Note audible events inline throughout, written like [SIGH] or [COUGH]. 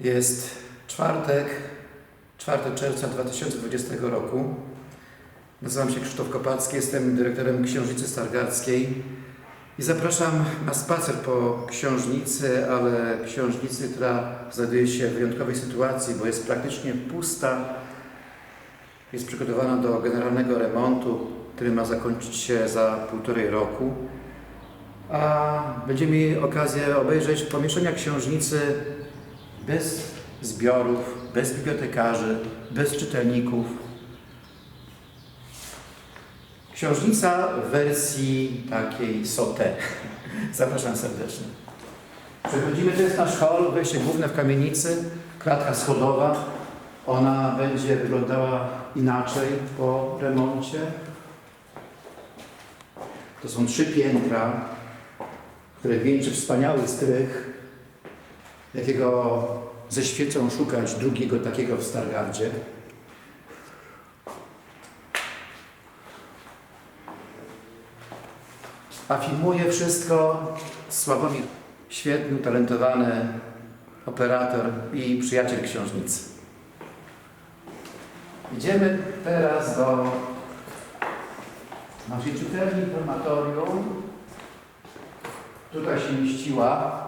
Jest czwartek, 4 czerwca 2020 roku. Nazywam się Krzysztof Kopacki, jestem dyrektorem Książnicy Stargardzkiej i zapraszam na spacer po książnicy, ale książnicy, która znajduje się w wyjątkowej sytuacji, bo jest praktycznie pusta. Jest przygotowana do generalnego remontu, który ma zakończyć się za półtorej roku. A będziemy mieli okazję obejrzeć pomieszczenia książnicy bez zbiorów, bez bibliotekarzy, bez czytelników. Książnica w wersji takiej sote. [LAUGHS] Zapraszam serdecznie. Przechodzimy, to jest nasz hol, wejście główne w kamienicy, klatka schodowa. Ona będzie wyglądała inaczej po remoncie. To są trzy piętra, które wieńczy wspaniały strych, jakiego ze świecą szukać drugiego takiego w Stargardzie. A filmuje wszystko Sławomir, świetny, utalentowany operator i przyjaciel książnicy. Idziemy teraz do naszej czytelni informatorium. Tutaj się mieściła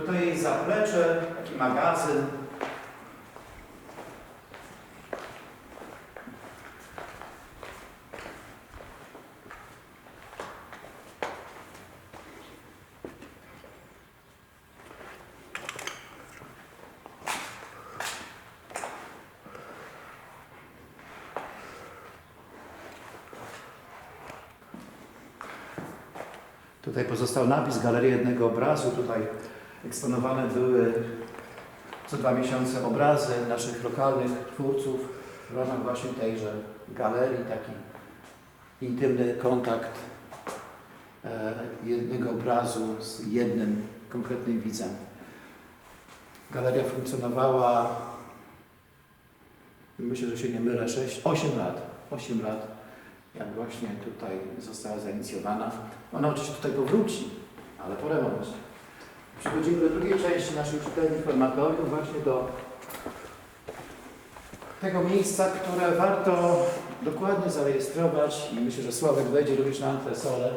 Tutaj jej zaplecze, taki magazyn. Tutaj pozostał napis Galerii jednego obrazu. Tutaj eksponowane były co dwa miesiące obrazy naszych lokalnych twórców w ramach właśnie tejże galerii. Taki intymny kontakt e, jednego obrazu z jednym konkretnym widzem. Galeria funkcjonowała, myślę, że się nie mylę, 6, 8 lat. 8 lat, jak właśnie tutaj została zainicjowana. Ona oczywiście tutaj powróci, ale po remoncie. Przechodzimy do drugiej części naszej czytelni informatorium, właśnie do tego miejsca, które warto dokładnie zarejestrować i myślę, że Sławek wejdzie również na antresolę.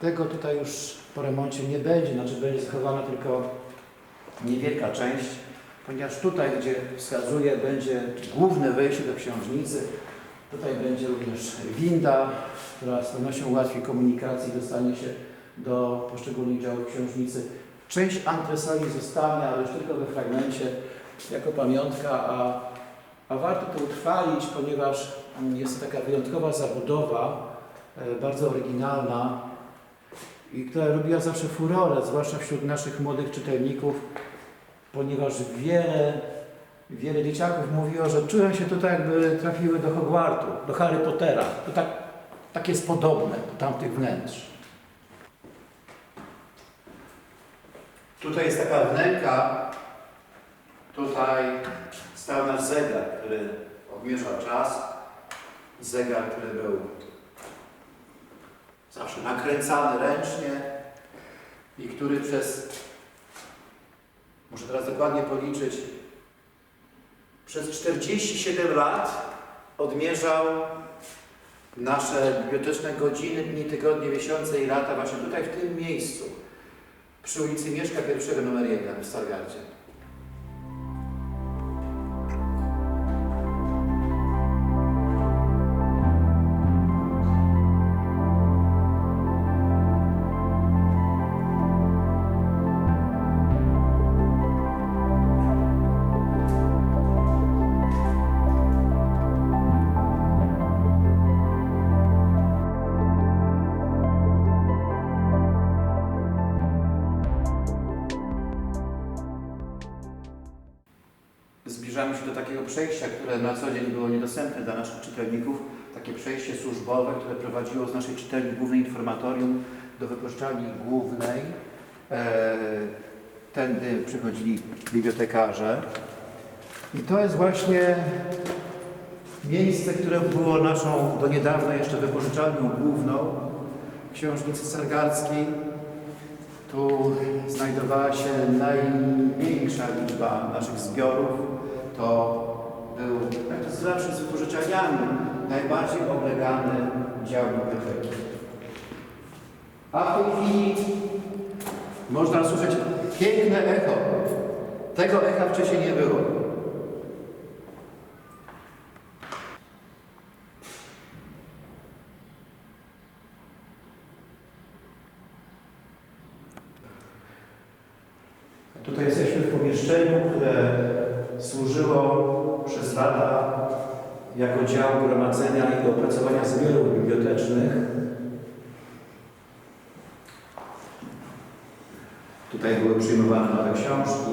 Tego tutaj już po remoncie nie będzie, znaczy będzie zachowana tylko niewielka część, ponieważ tutaj, gdzie wskazuje, będzie główne wejście do książnicy. Tutaj będzie również winda, która z pewnością ułatwi komunikację i dostanie się do poszczególnych działów książnicy. Część antresoli zostanie, ale już tylko we fragmencie, jako pamiątka, a, a warto to utrwalić, ponieważ mm, jest to taka wyjątkowa zabudowa, e, bardzo oryginalna i która robiła zawsze furorę, zwłaszcza wśród naszych młodych czytelników, ponieważ wiele, wiele dzieciaków mówiło, że czują się tutaj jakby trafiły do Hogwartu, do Harry Pottera. To tak, tak jest podobne do tamtych wnętrz. Tutaj jest taka wnęka, tutaj stał nasz zegar, który odmierza czas. Zegar, który był zawsze nakręcany ręcznie i który przez, muszę teraz dokładnie policzyć, przez 47 lat odmierzał nasze biblioteczne godziny, dni, tygodnie, miesiące i lata właśnie tutaj w tym miejscu przy ulicy Mieszka I numer 1 w Stargardzie. Przejścia, które na co dzień było niedostępne dla naszych czytelników. Takie przejście służbowe, które prowadziło z naszej czytelni głównej informatorium do wypożyczalni głównej. E, tędy przychodzili bibliotekarze. I to jest właśnie miejsce, które było naszą do niedawna jeszcze wypożyczalnią główną książnicy Sargarskiej. Tu znajdowała się największa liczba naszych zbiorów. To był, zawsze z wypożyczalniami, najbardziej oblegany dział biblioteki. A w tej chwili można słyszeć piękne echo. Tego echa wcześniej nie było. Tutaj jesteśmy w pomieszczeniu, które służyło przez lata jako dział gromadzenia i opracowania zbiorów bibliotecznych. Tutaj były przyjmowane nowe książki.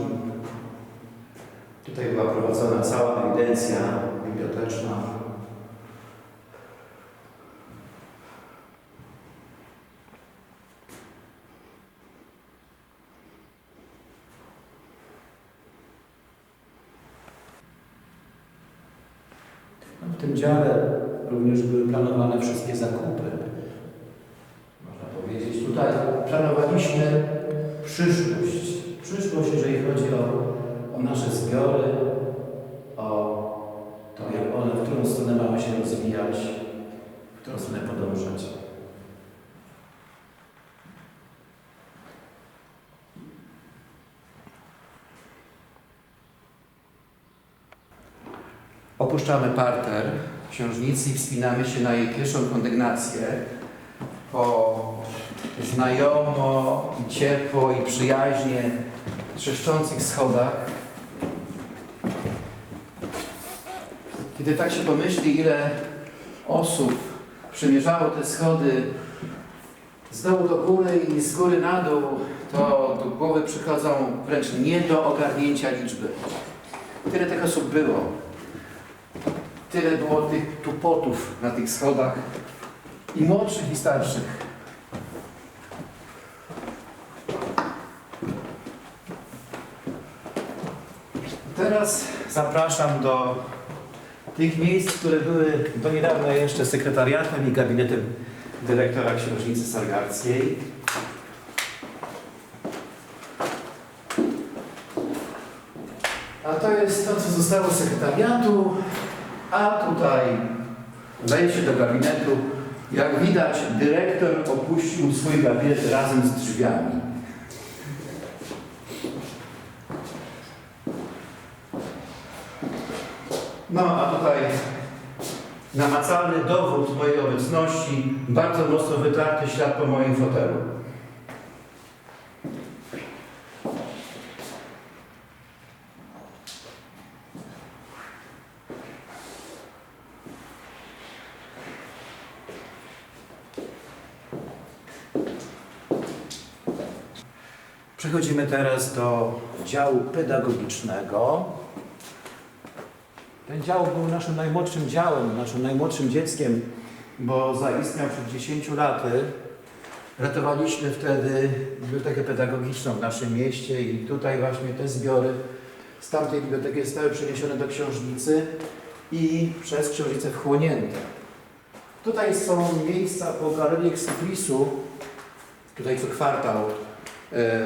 Tutaj była prowadzona cała ewidencja biblioteczna. W tym dziale również były planowane wszystkie zakupy. Można powiedzieć, tutaj planowaliśmy przyszłość. Przyszłość, jeżeli chodzi o, o nasze zbiory, o to, jak one, w którą stronę mamy się rozwijać, w którą stronę podążać. Opuszczamy parter książnicy i wspinamy się na jej pierwszą kondygnację. Po znajomo i ciepło i przyjaźnie trzeszczących schodach. Kiedy tak się pomyśli, ile osób przemierzało te schody z dołu do góry i z góry na dół, to do głowy przychodzą wręcz nie do ogarnięcia liczby. Tyle tych osób było. Tyle było tych tupotów na tych schodach i młodszych i starszych. Teraz zapraszam do tych miejsc, które były do niedawna jeszcze sekretariatem i gabinetem dyrektora księżnicy Sargarskiej. A to jest to, co zostało z sekretariatu, a tutaj wejście do gabinetu. Jak widać, dyrektor opuścił swój gabinet razem z drzwiami. No a tutaj namacalny dowód mojej obecności, bardzo mocno wytarty ślad po moim fotelu. Przechodzimy teraz do działu pedagogicznego. Ten dział był naszym najmłodszym działem, naszym najmłodszym dzieckiem, bo zaistniał przed 10 laty. Ratowaliśmy wtedy bibliotekę pedagogiczną w naszym mieście i tutaj właśnie te zbiory z tamtej biblioteki zostały przeniesione do książnicy i przez książnicę wchłonięte. Tutaj są miejsca po Galerii Exuprisu. Tutaj co kwartał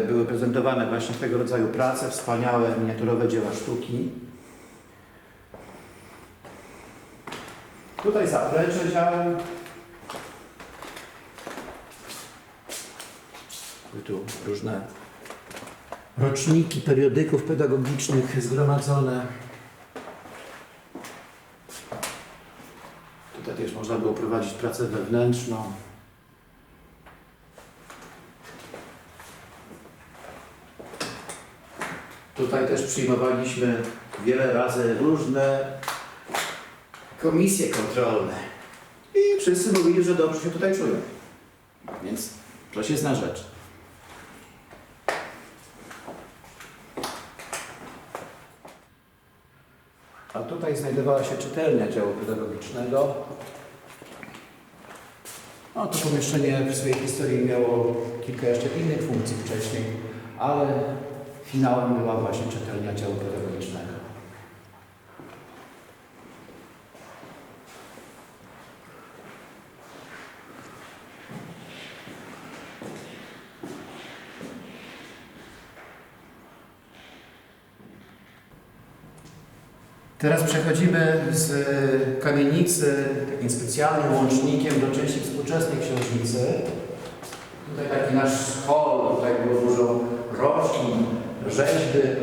były prezentowane właśnie tego rodzaju prace, wspaniałe miniaturowe dzieła sztuki. Tutaj zaplecze działu. Tu różne roczniki periodyków pedagogicznych zgromadzone. Tutaj też można było prowadzić pracę wewnętrzną. Tutaj też przyjmowaliśmy wiele razy różne komisje kontrolne. I wszyscy mówili, że dobrze się tutaj czują. Więc to się zna rzecz. A tutaj znajdowała się czytelnia działu pedagogicznego. No, to pomieszczenie w swojej historii miało kilka jeszcze innych funkcji wcześniej, ale finałem była właśnie czytelnia działu pedagogicznego. Teraz przechodzimy z e, kamienicy takim specjalnym łącznikiem do części współczesnej książnicy. Tutaj taki nasz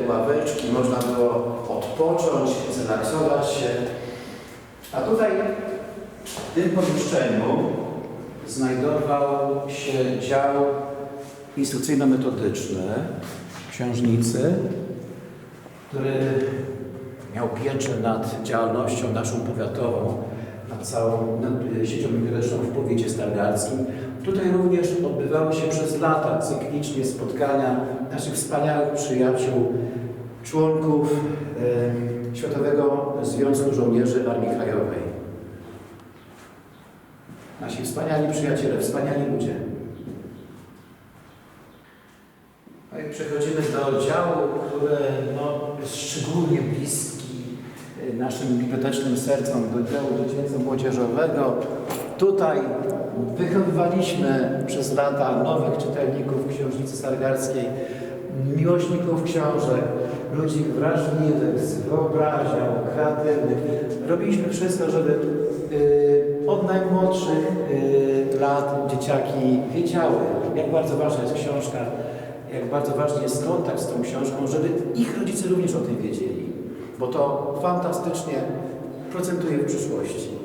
ławeczki, można było odpocząć, zrelaksować się. A tutaj w tym pomieszczeniu znajdował się dział instrukcyjno-metodyczny książnicy, który miał pieczę nad działalnością naszą powiatową, nad całą siecią biblioteczną w powiecie stargardzkim. Tutaj również odbywały się przez lata cyklicznie spotkania naszych wspaniałych przyjaciół, członków e, Światowego Związku Żołnierzy Armii Krajowej. Nasi wspaniali przyjaciele, wspaniali ludzie. No i przechodzimy do działu, które no, jest szczególnie bliski y, naszym bibliotecznym sercom, do działu dziecięco-młodzieżowego. Tutaj wychowywaliśmy przez lata nowych czytelników Książnicy Stargardzkiej, miłośników książek, ludzi wrażliwych, z wyobraźnią, kreatywnych. Robiliśmy wszystko, żeby y, od najmłodszych y, lat dzieciaki wiedziały, jak bardzo ważna jest książka, jak bardzo ważny jest kontakt z tą książką, żeby ich rodzice również o tym wiedzieli, bo to fantastycznie procentuje w przyszłości.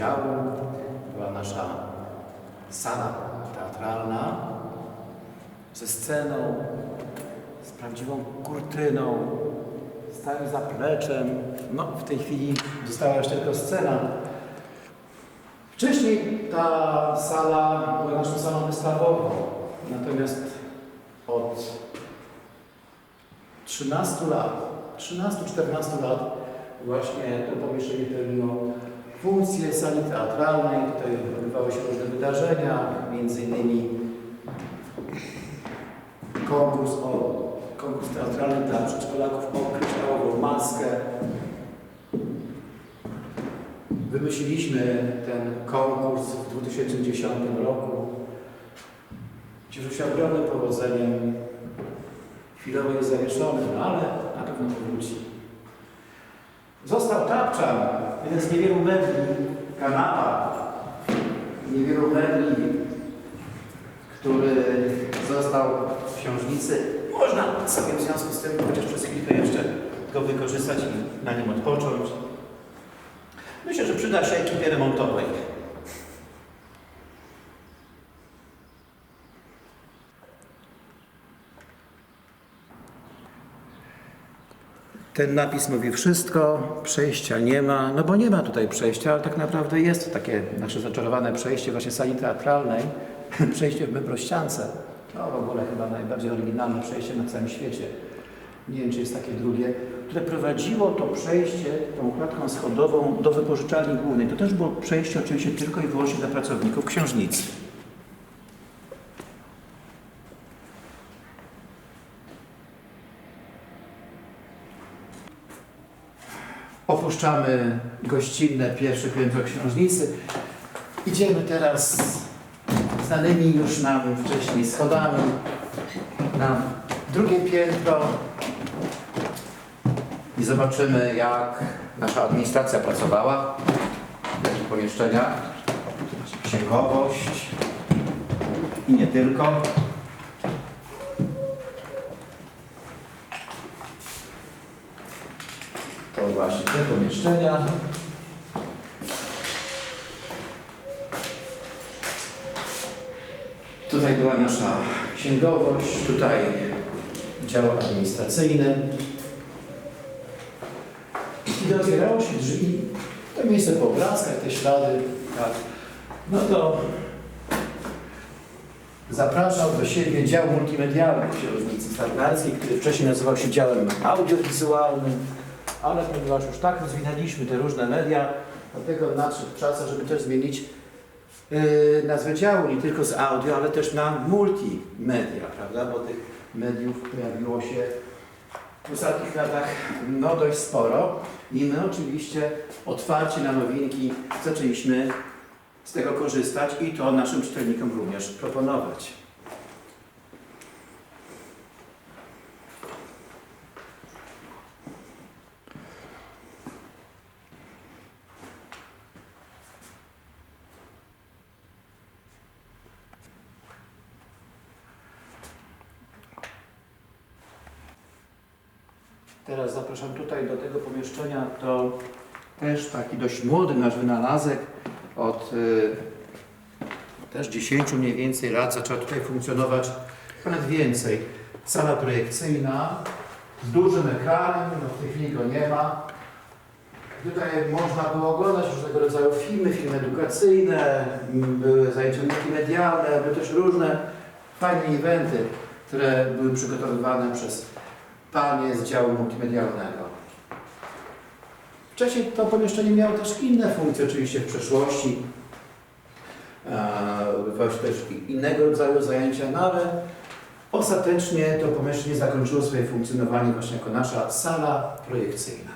Tego działu była nasza sala teatralna ze sceną, z prawdziwą kurtyną, z całym zapleczem. No, w tej chwili została już tylko scena. Wcześniej ta sala była naszą salą wystawową, natomiast od 13 lat, 13-14 lat właśnie to pomieszczenie pełniło funkcję sali teatralnej. Tutaj odbywały się różne wydarzenia, między innymi konkurs, o, konkurs teatralny dla przedszkolaków o kryształową maskę. Wymyśliliśmy ten konkurs w 2010 roku. Cieszył się ogromnym powodzeniem. Chwilowo jest zawieszony, no ale na pewno powróci. Został tapczan, z niewielu mebli, kanapa, niewielu mebli, który został w książnicy. Można sobie w związku z tym chociaż przez chwilkę jeszcze go wykorzystać i na nim odpocząć. Myślę, że przyda się ekipie remontowej. Ten napis mówi wszystko, przejścia nie ma, no bo nie ma tutaj przejścia, ale tak naprawdę jest takie nasze zaczarowane przejście właśnie sali teatralnej, [LAUGHS] przejście w Bybrościance. To w ogóle chyba najbardziej oryginalne przejście na całym świecie. Nie wiem, czy jest takie drugie, które prowadziło to przejście tą klatką schodową do wypożyczalni głównej. To też było przejście oczywiście tylko i wyłącznie dla pracowników książnicy. Opuszczamy gościnne pierwsze piętro książnicy. Idziemy teraz znanymi już nam wcześniej schodami na drugie piętro i zobaczymy, jak nasza administracja pracowała, w jakich pomieszczeniach, księgowość i nie tylko. To właśnie te pomieszczenia. Tutaj była nasza księgowość, tutaj dział administracyjny. Kiedy otwierało się drzwi, to miejsce po obrazkach, te ślady, tak, no to zapraszał do siebie dział multimedialny Księżnicy Stargardzkiej, który wcześniej nazywał się działem audiowizualnym, ale ponieważ już tak rozwinęliśmy te różne media, dlatego nadszedł czas, żeby też zmienić yy, nazwę działu, nie tylko z audio, ale też na multimedia, prawda? Bo tych mediów pojawiło się w ostatnich latach no dość sporo i my oczywiście otwarcie na nowinki zaczęliśmy z tego korzystać i to naszym czytelnikom również proponować. Teraz zapraszam tutaj do tego pomieszczenia. To też taki dość młody nasz wynalazek. Od y, też 10 mniej więcej lat zaczęła tutaj funkcjonować, nawet więcej. Sala projekcyjna z dużym ekranem, no w tej chwili go nie ma. Tutaj można było oglądać różnego rodzaju filmy, filmy edukacyjne, były zajęcia multimedialne, były też różne fajne eventy, które były przygotowywane przez panie z działu multimedialnego. Wcześniej to pomieszczenie miało też inne funkcje, oczywiście w przeszłości. Odbywały się też innego rodzaju zajęcia, no ale ostatecznie to pomieszczenie zakończyło swoje funkcjonowanie właśnie jako nasza sala projekcyjna.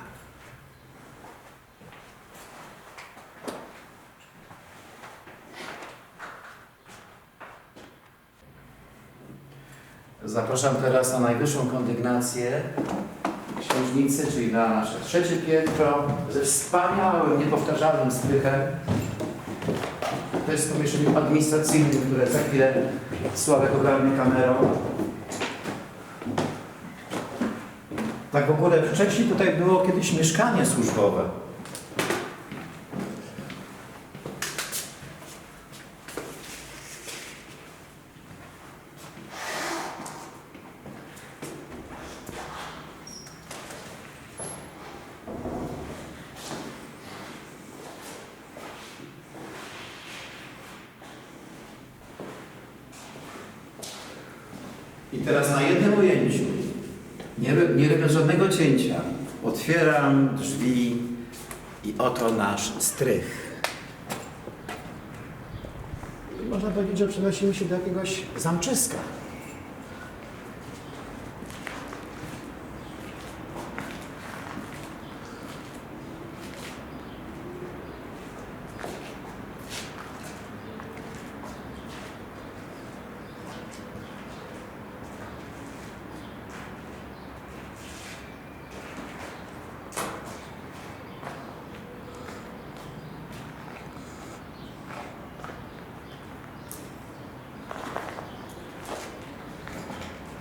Zapraszam teraz na najwyższą kondygnację księżnicy, czyli na nasze trzecie piętro, ze wspaniałym, niepowtarzalnym strychem. Też z pomieszczeniem administracyjnym, które za chwilę Sławek ogarnie kamerą. Tak w ogóle wcześniej tutaj było kiedyś mieszkanie służbowe. I teraz na jednym ujęciu, nie, nie robiąc żadnego cięcia, otwieram drzwi i oto nasz strych. Można powiedzieć, że przenosimy się do jakiegoś zamczyska.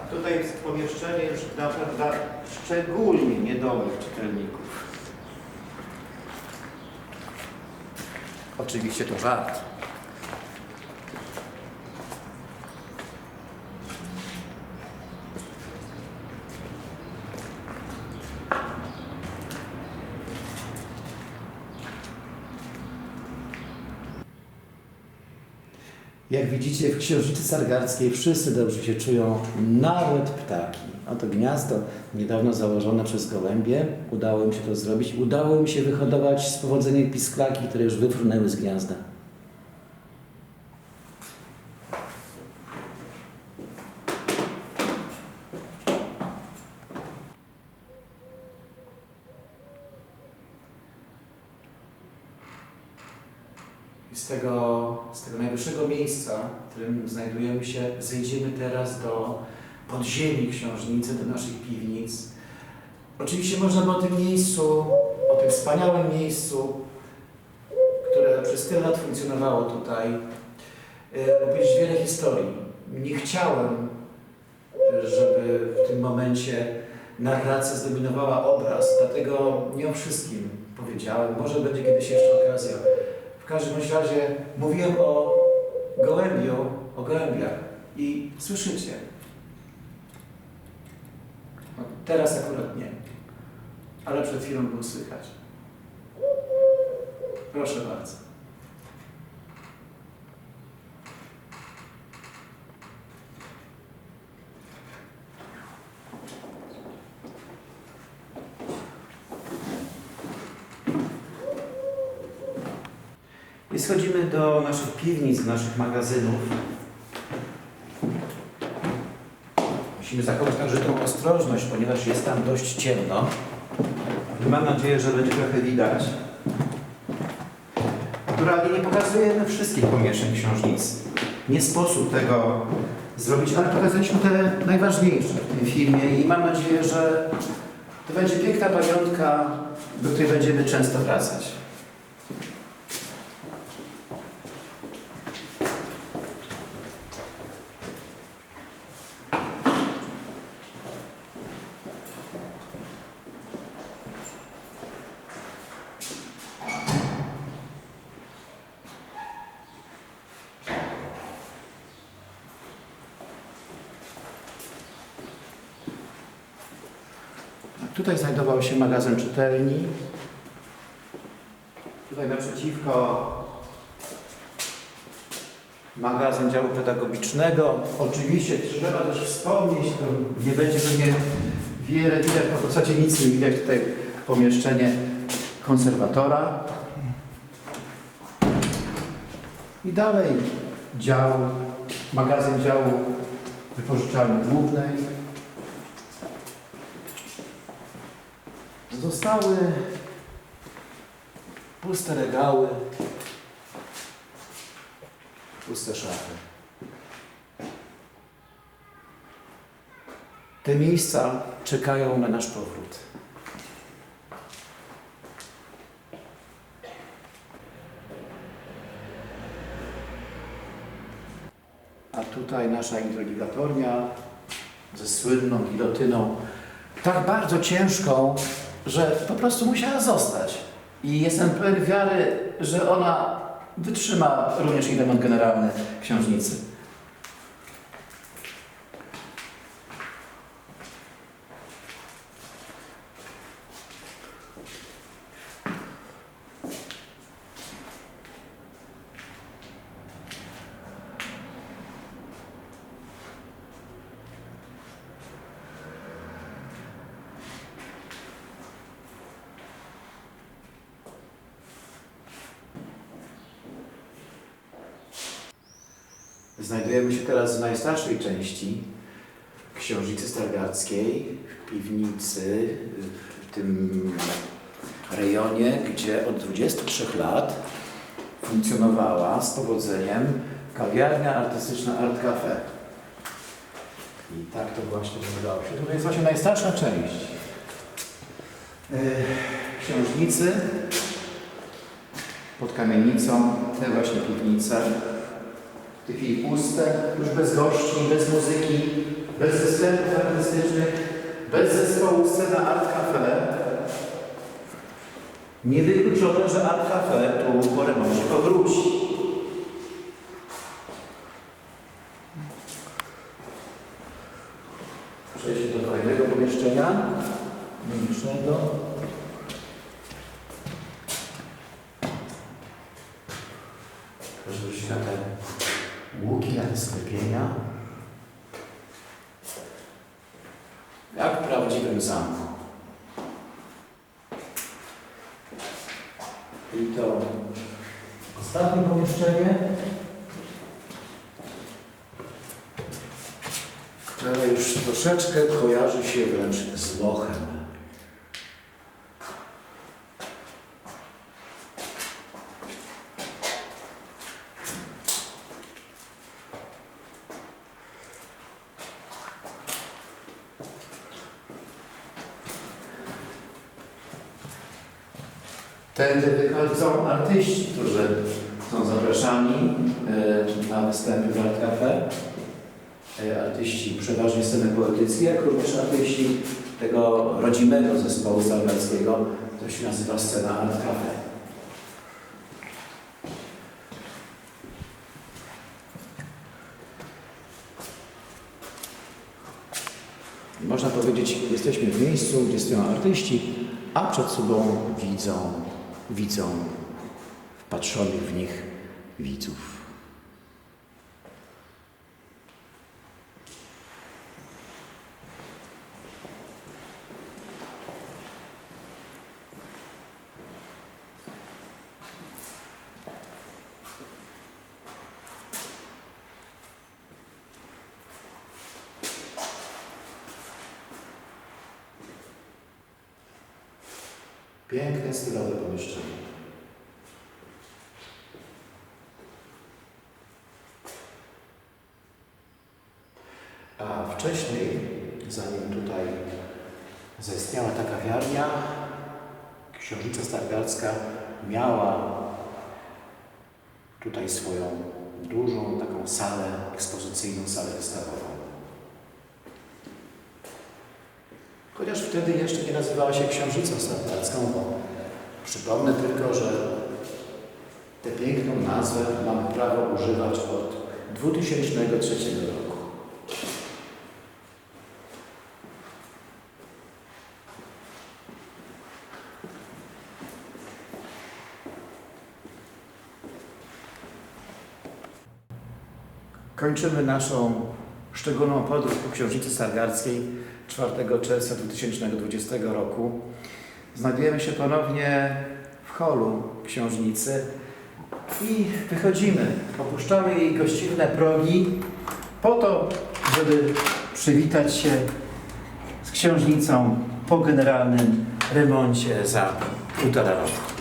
A tutaj jest pomieszczenie już dla, dla szczególnie niedomych czytelników. Oczywiście to żart. Jak widzicie, w Księżycy Sargardzkiej wszyscy dobrze się czują, nawet ptaki. Oto gniazdo niedawno założone przez gołębie. Udało im się to zrobić. Udało im się wyhodować z powodzeniem pisklaki, które już wyfrunęły z gniazda. I z tego, z tego najwyższego miejsca, w którym znajdujemy się, zejdziemy teraz do podziemi książnicy, do naszych piwnic. Oczywiście można by o tym miejscu, o tym wspaniałym miejscu, które przez tyle lat funkcjonowało tutaj, e, opowiedzieć wiele historii. Nie chciałem, żeby w tym momencie narracja zdominowała obraz, dlatego nie o wszystkim powiedziałem. Może będzie kiedyś jeszcze okazja. W każdym razie mówiłem o gołębiu, o gołębiach i słyszycie. Teraz akurat nie, ale przed chwilą było słychać. Proszę bardzo. I schodzimy do naszych piwnic, do naszych magazynów. Musimy zachować także tą ostrożność, ponieważ jest tam dość ciemno. Mam nadzieję, że będzie trochę widać. Naturalnie nie pokazujemy wszystkich pomieszczeń książnicy. Nie sposób tego zrobić, ale pokazaliśmy te najważniejsze w tym filmie i mam nadzieję, że to będzie piękna pamiątka, do której będziemy często wracać. Tutaj znajdował się magazyn czytelni. Tutaj naprzeciwko magazyn działu pedagogicznego. Oczywiście trzeba też wspomnieć, to nie będzie pewnie wiele widać, bo w zasadzie nic nie widać tutaj pomieszczenie konserwatora. I dalej dział, magazyn działu wypożyczalni głównej. Zostały puste regały, puste szafy. Te miejsca czekają na nasz powrót. A tutaj nasza introligatornia ze słynną gilotyną, tak bardzo ciężką, że po prostu musiała zostać. I jestem pełen wiary, że ona wytrzyma również i remont generalny książnicy. Znajdujemy się teraz w najstarszej części Książnicy Stargardzkiej, w piwnicy, w tym rejonie, gdzie od 23 lat funkcjonowała z powodzeniem kawiarnia artystyczna Art Cafe. I tak to właśnie wyglądało. Tutaj jest właśnie najstarsza część yy, książnicy pod kamienicą, te właśnie piwnice. W tej chwili puste, już bez gości, bez muzyki, bez zespołów artystycznych, bez zespołu scena Art Cafe. Niewykluczone, że Art Cafe tu po remoncie powróci. Przejdźmy do kolejnego pomieszczenia, mimicznego. Proszę zwrócić na te łuki, na te sklepienia. Jak w prawdziwym zamku. I to ostatnie pomieszczenie, które już troszeczkę kojarzy się wręcz z lochem. Tędy wychodzą artyści, którzy są zapraszani e, na występy w Art Cafe. Artyści przeważnie sceny poetyckiej, jak również artyści tego rodzimego zespołu stargardzkiego, to się nazywa scena Art Cafe. Można powiedzieć, jesteśmy w miejscu, gdzie stoją artyści, a przed sobą widzą, widzą wpatrzonych w nich widzów. Piękne, stylowe pomieszczenie. A wcześniej, zanim tutaj zaistniała ta kawiarnia, księżniczka Stargardzka miała tutaj swoją dużą taką salę ekspozycyjną, salę wystawową. Chociaż wtedy jeszcze nie nazywała się księżnicą stargardzką, bo przypomnę tylko, że tę piękną nazwę mamy prawo używać od 2003 roku. Kończymy naszą szczególną podróż po Księżycy Stargardzkiej 4 czerwca 2020 roku. Znajdujemy się ponownie w holu księżnicy i wychodzimy. Opuszczamy jej gościnne progi po to, żeby przywitać się z księżnicą po generalnym remoncie za półtora roku.